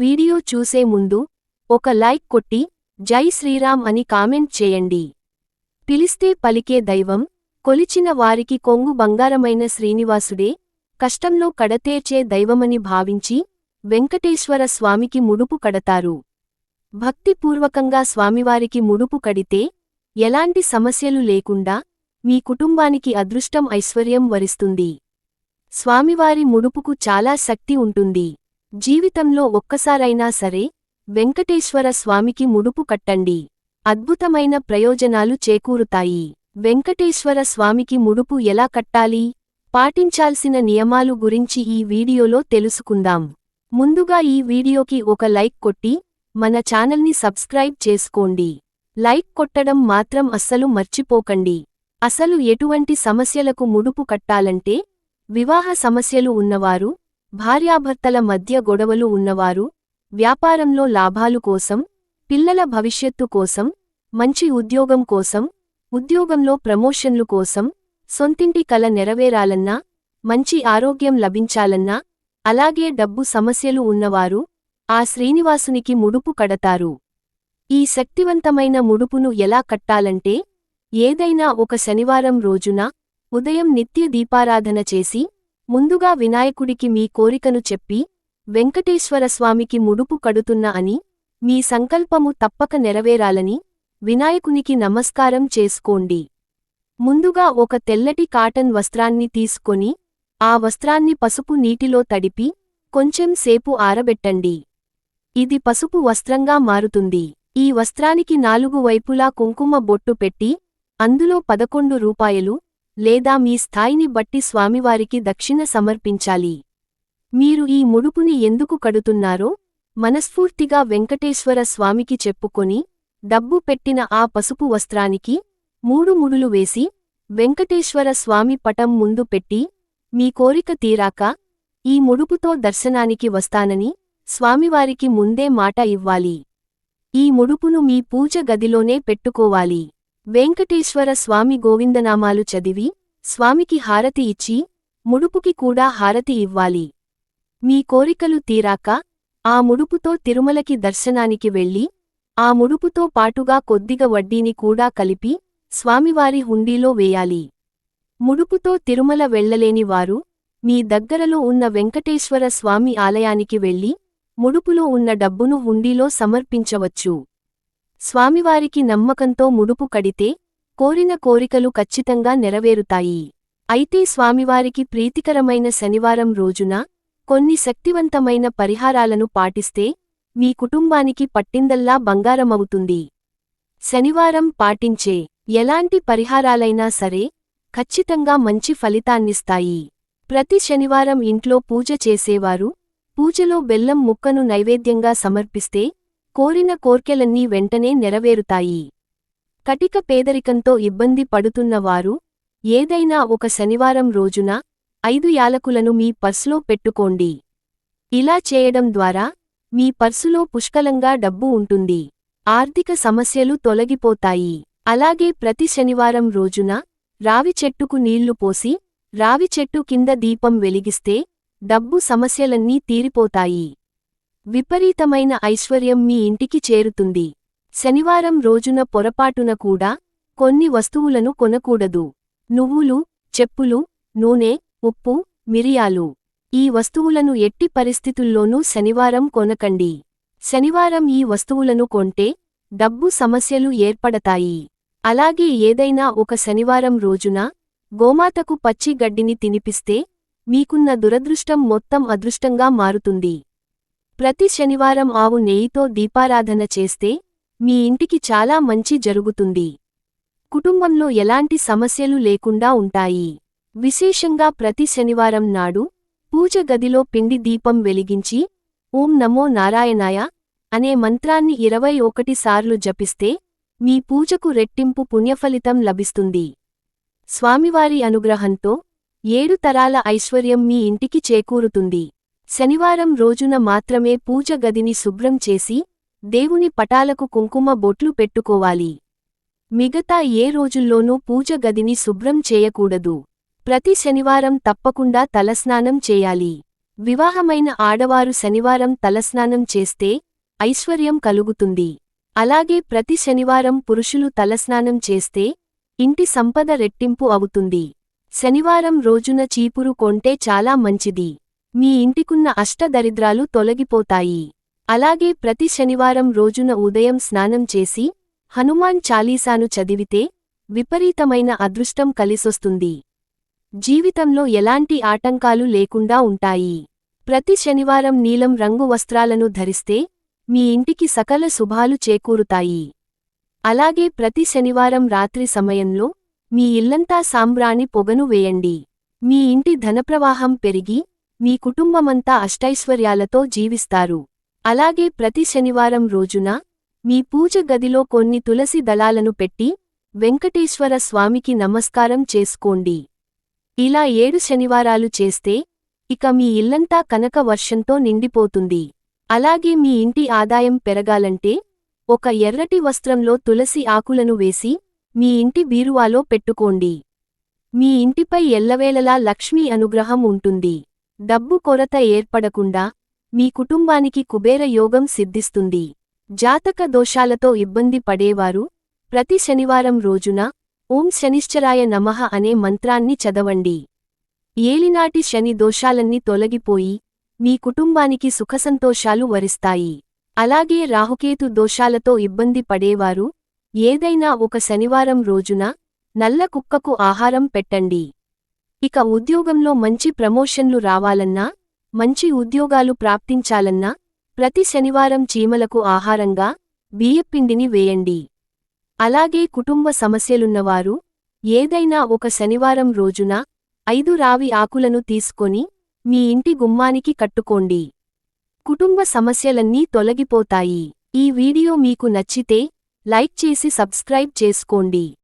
Video చూసే ముందు ఒక లైక్ కొట్టి జై శ్రీరామ్ అని కామెంట్ చేయండి. పిలిస్తే పలికే దైవం కొలిచిన వారికి కొంగు బంగారమైన శ్రీనివాసుడే కష్టంలో కడతేర్చే దైవమని భావించి వెంకటేశ్వర స్వామికి ముడుపు కడతారు. భక్తిపూర్వకంగా స్వామివారికి ముడుపు కడితే ఎలాంటి సమస్యలు లేకుండా మీ కుటుంబానికి అదృష్టం ఐశ్వర్యం వరిస్తుంది. స్వామివారి ముడుపుకు చాలా శక్తి ఉంటుంది. జీవితంలో ఒక్కసారైనా సరే వెంకటేశ్వర స్వామికి ముడుపు కట్టండి. అద్భుతమైన ప్రయోజనాలు చేకూరుతాయి. వెంకటేశ్వర స్వామికి ముడుపు ఎలా కట్టాలి? పాటించాల్సిన నియమాలు గురించి ఈ వీడియోలో తెలుసుకుందాం. ముందుగా ఈ వీడియోకి ఒక లైక్ కొట్టి మన ఛానల్ని సబ్స్క్రైబ్ చేసుకోండి. లైక్ కొట్టడం మాత్రం అస్సలు మర్చిపోకండి. అసలు ఎటువంటి సమస్యలకు ముడుపు కట్టాలంటే వివాహ సమస్యలు ఉన్నవారు భార్యాభర్తల మధ్య గొడవలు ఉన్నవారు వ్యాపారంలో లాభాలు కోసం పిల్లల భవిష్యత్తు కోసం మంచి ఉద్యోగం కోసం ఉద్యోగంలో ప్రమోషన్లు కోసం సొంతింటి కల నెరవేరాలన్నా మంచి ఆరోగ్యం లభించాలన్నా అలాగే డబ్బు సమస్యలు ఉన్నవారు ఆ శ్రీనివాసునికి ముడుపు కడతారు. ఈ శక్తివంతమైన ముడుపును ఎలా కట్టాలంటే ఏదైనా ఒక శనివారం రోజున ఉదయం నిత్య దీపారాధన చేసి ముందుగా వినాయకుడికి మీ కోరికను చెప్పి వెంకటేశ్వర స్వామికి ముడుపు కడుతున్నా అని మీ సంకల్పము తప్పక నెరవేరాలని వినాయకునికి నమస్కారం చేసుకోండి. ముందుగా ఒక తెల్లటి కాటన్ వస్త్రాన్ని తీసుకొని ఆ వస్త్రాన్ని పసుపు నీటిలో తడిపి కొంచెం సేపు ఆరబెట్టండి. ఇది పసుపు వస్త్రంగా మారుతుంది. ఈ వస్త్రానికి నాలుగు వైపులా కుంకుమ బొట్టు పెట్టి అందులో పదకొండు రూపాయలు లేదా మీ స్థాయిని బట్టి స్వామివారికి దక్షిణ సమర్పించాలి. మీరు ఈ ముడుపుని ఎందుకు కడుతున్నారో మనస్ఫూర్తిగా వెంకటేశ్వర స్వామికి చెప్పుకొని డబ్బు పెట్టిన ఆ పసుపు వస్త్రానికి మూడు ముడులు వేసి వెంకటేశ్వర స్వామి పటం ముందు పెట్టి మీ కోరిక తీరాక ఈ ముడుపుతో దర్శనానికి వస్తానని స్వామివారికి ముందే మాట ఇవ్వాలి. ఈ ముడుపును మీ పూజ గదిలోనే పెట్టుకోవాలి. వెంకటేశ్వర స్వామి గోవిందనామాలు చదివి స్వామికి హారతి ఇచ్చి ముడుపుకి కూడా హారతి ఇవ్వాలి. మీ కోరికలు తీరాక ఆ ముడుపుతో తిరుమలకి దర్శనానికి వెళ్ళి ఆ ముడుపుతో పాటుగా కొద్దిగా వడ్డీని కూడా కలిపి స్వామివారి హుండీలో వేయాలి. ముడుపుతో తిరుమల వెళ్ళలేని వారు మీ దగ్గరలో ఉన్న వెంకటేశ్వర స్వామి ఆలయానికి వెళ్ళి ముడుపులో ఉన్న డబ్బును హుండీలో సమర్పించవచ్చు. స్వామివారికి నమ్మకంతో ముడుపు కడితే కోరిన కోరికలు ఖచ్చితంగా నెరవేరుతాయి. అయితే స్వామివారికి ప్రీతికరమైన శనివారం రోజున కొన్ని శక్తివంతమైన పరిహారాలను పాటిస్తే మీ కుటుంబానికి పట్టిందల్లా బంగారమవుతుంది. శనివారం పాటించే ఎలాంటి పరిహారాలైనా సరే ఖచ్చితంగా మంచి ఫలితాన్నిస్తాయి. ప్రతి శనివారం ఇంట్లో పూజ చేసేవారు పూజలో బెల్లం ముక్కను నైవేద్యంగా సమర్పిస్తే కోరిన కోర్కెలన్నీ వెంటనే నెరవేరుతాయి. కటిక పేదరికంతో ఇబ్బంది పడుతున్నవారు ఏదైనా ఒక శనివారం రోజున ఐదు యాలకులను మీ పర్సులో పెట్టుకోండి. ఇలా చేయడం ద్వారా మీ పర్సులో పుష్కలంగా డబ్బు ఉంటుంది. ఆర్థిక సమస్యలు తొలగిపోతాయి. అలాగే ప్రతి శనివారం రోజున రావి చెట్టుకు నీళ్ళు పోసి రావి చెట్టు కింద దీపం వెలిగిస్తే డబ్బు సమస్యలన్నీ తీరిపోతాయి. విపరీతమైన ఐశ్వర్యం మీ ఇంటికి చేరుతుంది. శనివారం రోజున పొరపాటున కూడా కొన్ని వస్తువులను కొనకూడదు. నువ్వులు చెప్పులు నూనె ఉప్పు మిరియాలు. ఈ వస్తువులను ఎట్టి పరిస్థితుల్లోనూ శనివారం కొనకండి. శనివారం ఈ వస్తువులను కొంటే డబ్బు సమస్యలు ఏర్పడతాయి. అలాగే ఏదైనా ఒక శనివారం రోజున గోమాతకు పచ్చి గడ్డిని తినిపిస్తే మీకున్న దురదృష్టం మొత్తం అదృష్టంగా మారుతుంది. ప్రతి శనివారం ఆవు నెయ్యితో దీపారాధన చేస్తే మీ ఇంటికి చాలా మంచి జరుగుతుంది. కుటుంబంలో ఎలాంటి సమస్యలు లేకుండా ఉంటాయి. విశేషంగా ప్రతి శనివారం నాడు పూజ గదిలో పిండి దీపం వెలిగించి ఓం నమో నారాయణాయ అనే మంత్రాన్ని ఇరవై ఒకటి సార్లు జపిస్తే మీ పూజకు రెట్టింపు పుణ్యఫలితం లభిస్తుంది. స్వామివారి అనుగ్రహంతో ఏడు తరాల ఐశ్వర్యం మీ ఇంటికి చేకూరుతుంది. శనివారం రోజున మాత్రమే పూజ గదిని శుభ్రం చేసి దేవుని పటాలకు కుంకుమ బొట్లు పెట్టుకోవాలి. మిగతా ఏ రోజుల్లోనూ పూజ గదిని శుభ్రం చేయకూడదు. ప్రతి శనివారం తప్పకుండా తలస్నానం చేయాలి. వివాహమైన ఆడవారు శనివారం తలస్నానం చేస్తే ఐశ్వర్యం కలుగుతుంది. అలాగే ప్రతి శనివారం పురుషులు తలస్నానం చేస్తే ఇంటి సంపద రెట్టింపు అవుతుంది. శనివారం రోజున చీపురు కొంటే చాలా మంచిది. మీ ఇంటికున్న అష్టదరిద్రాలు తొలగిపోతాయి. అలాగే ప్రతి శనివారం రోజున ఉదయం స్నానం చేసి హనుమాన్ చాలీసాను చదివితే విపరీతమైన అదృష్టం కలిసొస్తుంది. జీవితంలో ఎలాంటి ఆటంకాలు లేకుండా ఉంటాయి. ప్రతి శనివారం నీలం రంగు వస్త్రాలను ధరిస్తే మీ ఇంటికి సకల శుభాలు చేకూరుతాయి. అలాగే ప్రతి శనివారం రాత్రి సమయంలో మీ ఇల్లంతా సాంబ్రాణి పొగను వేయండి. మీ ఇంటి ధనప్రవాహం పెరిగి మీ కుటుంబమంతా అష్టైశ్వర్యాలతో జీవిస్తారు. అలాగే ప్రతి శనివారం రోజున మీ పూజ గదిలో కొన్ని తులసి దళాలను పెట్టి వెంకటేశ్వర స్వామికి నమస్కారం చేసుకోండి. ఇలా ఏడు శనివారాలు చేస్తే ఇక మీ ఇల్లంతా కనక వర్షంతో నిండిపోతుంది. అలాగే మీ ఇంటి ఆదాయం పెరగాలంటే ఒక ఎర్రటి వస్త్రంలో తులసి ఆకులను వేసి మీ ఇంటి బీరువాలో పెట్టుకోండి. మీ ఇంటిపై ఎల్లవేళలా లక్ష్మీ అనుగ్రహం ఉంటుంది. డబ్బు కొరత ఏర్పడకుండా మీ కుటుంబానికి కుబేర యోగం సిద్ధిస్తుంది. జాతక దోషాలతో ఇబ్బంది పడేవారు ప్రతి శనివారం రోజున ఓం శనిశ్చరాయ నమః అనే మంత్రాన్ని చదవండి. ఏలినాటి శని దోషాలన్నీ తొలగిపోయి మీ కుటుంబానికి సుఖసంతోషాలు వరిస్తాయి. అలాగే రాహుకేతు దోషాలతో ఇబ్బంది పడేవారు ఏదైనా ఒక శనివారం రోజున నల్ల కుక్కకు ఆహారం పెట్టండి. ఇక ఉద్యోగంలో మంచి ప్రమోషన్లు రావాలన్నా మంచి ఉద్యోగాలు ప్రాప్తించాలన్నా ప్రతి శనివారం చీమలకు ఆహారంగా బియ్యపిండిని వేయండి. అలాగే కుటుంబ సమస్యలున్నవారు ఏదైనా ఒక శనివారం రోజున ఐదు రావి ఆకులను తీసుకొని మీ ఇంటి గుమ్మానికి కట్టుకోండి. కుటుంబ సమస్యలన్నీ తొలగిపోతాయి. ఈ వీడియో మీకు నచ్చితే లైక్ చేసి సబ్స్క్రైబ్ చేసుకోండి.